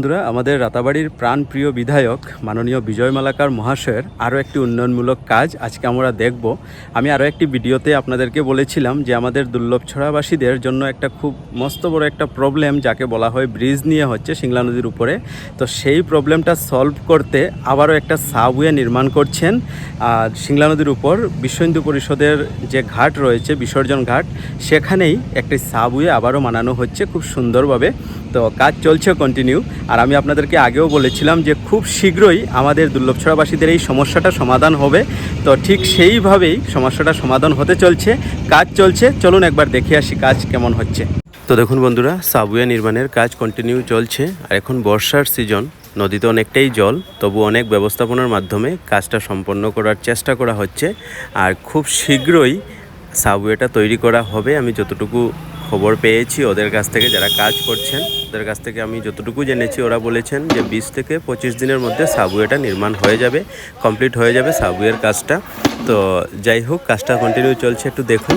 বন্ধুরা, আমাদের রাতাবাড়ির প্রাণপ্রিয় বিধায়ক মাননীয় বিজয় মালাকার মহাশয়ের আরও একটি উন্নয়নমূলক কাজ আজকে আমরা দেখব। আমি আরও একটি ভিডিওতে আপনাদেরকে বলেছিলাম যে আমাদের দুর্লভছড়াবাসীদের জন্য একটা খুব মস্ত বড় একটা প্রবলেম যাকে বলা হয় ব্রিজ নিয়ে হচ্ছে সিংলা নদীর উপরে। তো সেই প্রবলেমটা সলভ করতে আবারও একটা সাবওয়ে নির্মাণ করছেন। আর সিংলা নদীর উপর বিশ্ব হিন্দু পরিষদের যে ঘাট রয়েছে, বিসর্জন ঘাট, সেখানেই একটি সাবওয়ে আবারও মানানো হচ্ছে খুব সুন্দরভাবে। তো কাজ চলছে কন্টিনিউ। আর আমি আপনাদেরকে আগেও বলেছিলাম যে খুব শীঘ্রই আমাদের দুর্লভছড়াবাসীদের এই সমস্যাটা সমাধান হবে। তো ঠিক সেইভাবেই সমস্যাটা সমাধান হতে চলছে, কাজ চলছে। চলুন একবার দেখে আসি কাজ কেমন হচ্ছে। তো দেখুন বন্ধুরা সাবওয়ে নির্মাণের কাজ কন্টিনিউ চলছে আর এখন বর্ষার সিজন নদীতে অনেকটাই জল, তবু অনেক ব্যবস্থাপনার মাধ্যমে কাজটা সম্পন্ন করার চেষ্টা করা হচ্ছে। আর খুব শীঘ্রই সাবওয়েটা তৈরি করা হবে। আমি যতটুকু খবর পেয়েছি ওদের কাছ থেকে যারা কাজ করছেন, ওদের কাছ থেকে আমি যতটুকু জেনেছি ওরা বলেছেন যে বিশ থেকে পঁচিশ দিনের মধ্যে সাবওয়েটা নির্মাণ হয়ে যাবে, কমপ্লিট হয়ে যাবে সাবওয়ের কাজটা। তো যাই হোক, কাজটা কন্টিনিউ চলছে, একটু দেখুন।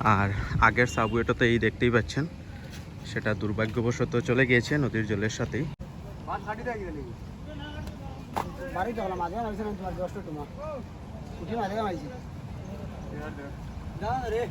আর আগের সাবওয়েটা তো এই দেখতেই পাচ্ছেন। সেটা দুর্ভাগ্যবশত চলে গিয়েছে নদীর জলের সাথেই। রে।